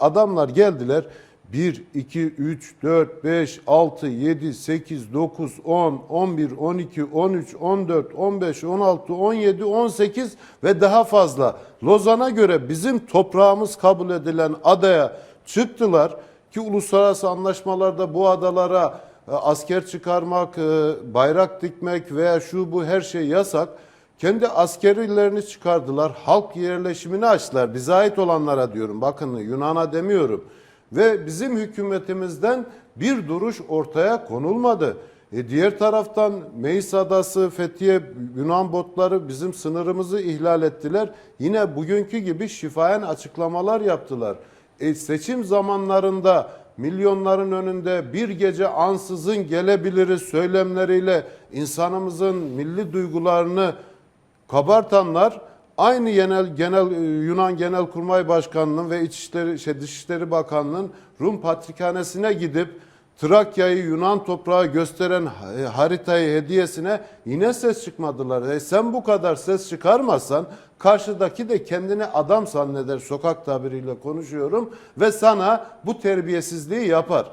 Adamlar geldiler 1, 2, 3, 4, 5, 6, 7, 8, 9, 10, 11, 12, 13, 14, 15, 16, 17, 18 ve daha fazla. Lozan'a göre bizim toprağımız kabul edilen adaya çıktılar ki uluslararası anlaşmalarda bu adalara e, asker çıkarmak, e, bayrak dikmek veya şu bu her şey yasak. Kendi askerilerini çıkardılar. Halk yerleşimini açtılar. Bize ait olanlara diyorum. Bakın Yunan'a demiyorum. Ve bizim hükümetimizden bir duruş ortaya konulmadı. E diğer taraftan Meis Adası, Fethiye, Yunan botları bizim sınırımızı ihlal ettiler. Yine bugünkü gibi şifayen açıklamalar yaptılar. E seçim zamanlarında milyonların önünde bir gece ansızın gelebiliriz söylemleriyle insanımızın milli duygularını kabartanlar aynı genel genel e, Yunan Genelkurmay Başkanı'nın ve İçişleri şey Dışişleri Bakanı'nın Rum Patrikhanesi'ne gidip Trakya'yı Yunan toprağı gösteren e, haritayı hediyesine yine ses çıkmadılar. E sen bu kadar ses çıkarmazsan karşıdaki de kendini adam zanneder sokak tabiriyle konuşuyorum ve sana bu terbiyesizliği yapar.